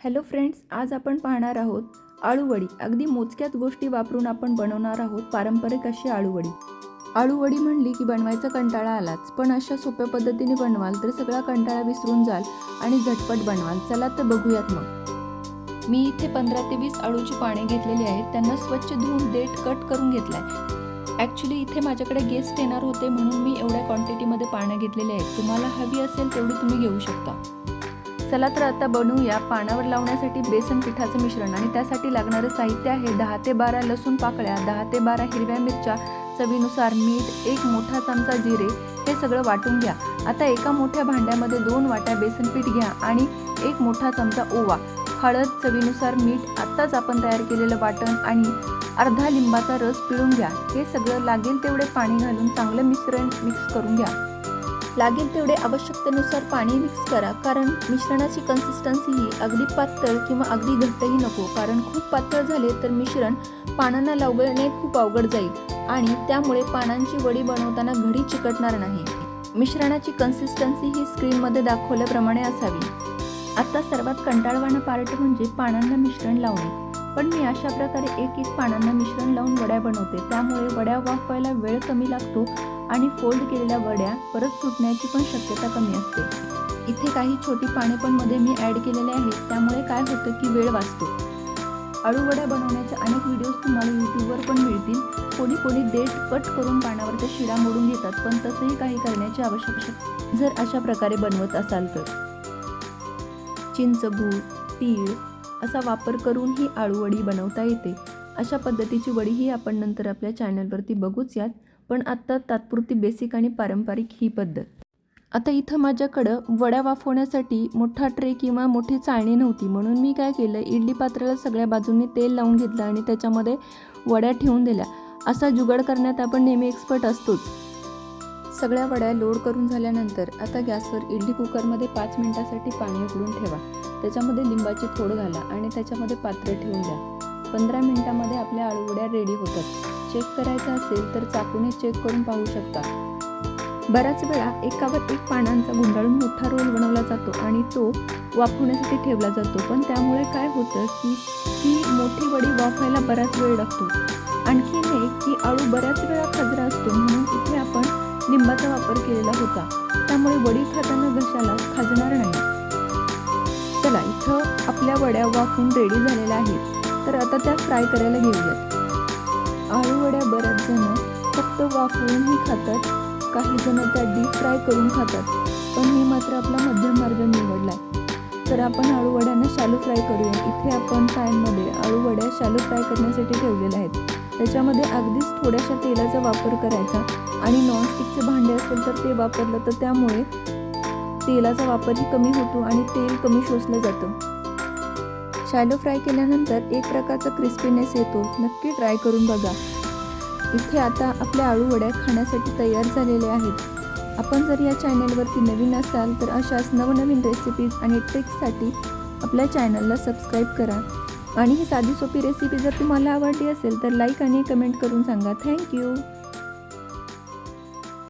Hello friends आज आपण पाहणार आहोत आळूवडी. अगदी मोजक्याच गोष्टी वापरून आपण बनवणार आहोत पारंपरिक अशी आळूवडी. आळूवडी म्हणली की बनवायचा कंटाळा आलाच पण अशा सोप्या पद्धतीने बनवाल तर सगळा कंटाळा विसरून जाल आणि झटपट बनवाल. चला तर बघूयात मग. मी इथे पंधरा ते वीस आळूची पाने घेतलेली आहेत. त्यांना स्वच्छ धुवून देठ कट करून घेतलाय. ॲक्च्युली इथे माझ्याकडे गेस्ट येणार होते म्हणून मी एवढ्या क्वांटिटीमध्ये पानं घेतलेली आहेत. तुम्हाला हवी असेल तेवढी तुम्ही घेऊ शकता. चला तर आता बनवूया पानावर लावण्यासाठी बेसन पिठाचं मिश्रण आणि त्यासाठी लागणारं साहित्य आहे दहा ते बारा लसूण पाकळ्या दहा ते बारा हिरव्या मिरच्या चवीनुसार मीठ एक मोठा चमचा जिरे हे सगळं वाटून घ्या. आता एका मोठ्या भांड्यामध्ये दोन वाट्या बेसन पीठ घ्या आणि एक मोठा चमचा ओवा. हळद चवीनुसार मीठ आत्ताच आपण तयार केलेलं वाटण आणि अर्धा लिंबाचा रस पिळून घ्या. हे सगळं लागेल तेवढे पाणी घालून चांगलं मिश्रण मिक्स करून घ्या. लागेल तेवढे आवश्यकतेनुसार पाणी मिक्स करा कारण मिश्रणाची कन्सिस्टन्सी ही अगदी पातळ किंवा अगदी घट्टही नको कारण खूप पातळ झाले तर मिश्रण पानांना लावणे खूप अवघड जाईल आणि त्यामुळे पानांची वडी बनवताना घडी चिकटणार नाही. मिश्रणाची कन्सिस्टन्सी ही स्क्रीनमध्ये दाखवल्याप्रमाणे असावी. आता सर्वात कंटाळवाणं पार्ट म्हणजे पानांना मिश्रण लावणे. पण मी अशा प्रकारे एक एक पानांना मिश्रण लावून वड्या बनवते. त्यामुळे वड्या वाफवायला वेळ कमी लागतो आणि फोल्ड केलेल्या वड्या परत सुटण्याची पण शक्यता कमी असते. इथे काही छोटी पाने पण मध्ये मी ॲड केलेले आहेत. त्यामुळे काय होतं की वेळ वाचतो. अळू वड्या बनवण्याचे अनेक व्हिडिओज तुम्हाला यूट्यूबवर पण मिळतील. कोणी कोणी देठ कट करून पानावरच्या शिडा मोडून घेतात पण तसंही काही करण्याची आवश्यकता जर अशा प्रकारे बनवत असाल तर. चिंचगूळ तीळ असा वापर करून ही आळूवडी बनवता येते. अशा पद्धतीची वडीही आपण नंतर आपल्या चॅनलवरती बघूच यात पण आत्ता तात्पुरती बेसिक आणि पारंपरिक ही पद्धत. आता इथं माझ्याकडं वड्या वाफवण्यासाठी मोठा ट्रे किंवा मोठी चाळणी नव्हती म्हणून मी काय केलं इडली पात्राला सगळ्या बाजूंनी तेल लावून घेतलं आणि त्याच्यामध्ये वड्या ठेवून दिल्या. असा जुगाड करण्यात आपण नेहमी एक्सपर्ट असतोच. सगळ्या वड्या लोड करून झाल्यानंतर आता गॅसवर इडली कुकरमध्ये पाच मिनिटासाठी पाणी उकळून ठेवा. त्याच्यामध्ये लिंबाची थोड घाला आणि त्याच्यामध्ये पात्र ठेवून द्या. पंधरा मिनिटामध्ये आपल्या आळूवड्या रेडी होतात. चेक करायचं असेल तर चाकूने चेक करून पाहू शकता. बऱ्याच वेळा एकावर एक पानांचा गुंडाळून मोठा रोल बनवला जातो आणि तो वाफवण्यासाठी ठेवला जातो. पण त्यामुळे काय होतं की ही मोठी वडी वाफायला बराच वेळ लागतो. आणखीन एक की आळू बऱ्याच वेळा खजरा असतो म्हणून इथे आपण लिंबाचा वापर केलेला होता. त्यामुळे वडी खाताना घशाला खाजणार नाही. चला इथं आपल्या वड्या वाफून रेडी झालेल्या आहेत. तर आता त्या फ्राय करायला घेऊयात. आळू वड्या बऱ्याच जण फक्त वाफवूनही खातात. काही जण त्या डीप फ्राय करून खातात. पण मी मात्र आपला मध्यम मार्ग निवडला तर आपण आळू वड्यांना शालू फ्राय करूया. इथे आपण पॅनमध्ये आळू वड्या शालू फ्राय करण्यासाठी ठेवलेल्या आहेत. त्याच्यामध्ये अगदीच थोड्याशा तेलाचा वापर करायचा आणि नॉनस्टिकचे भांडे असेल तर ते वापरलं तर त्यामुळे तेलाचा वापरही कमी होतो आणि तेल कमी शोषलं जातं. शॅलो फ्राय केल्यानंतर एक प्रकारचा क्रिस्पीनेस येतो. नक्की ट्राय करून बघा. इथे आता आपल्या आळू वड्या खाण्यासाठी तयार झालेल्या आहेत. आपण जर या चॅनलवरती नवीन असाल तर अशाच नवनवीन रेसिपीज आणि ट्रिक्ससाठी आपल्या चॅनलला सबस्क्राईब करा. आणि ही साधी सोपी रेसिपी जर तुम्हाला आवडली असेल तर लाईक आणि कमेंट करून सांगा. थँक्यू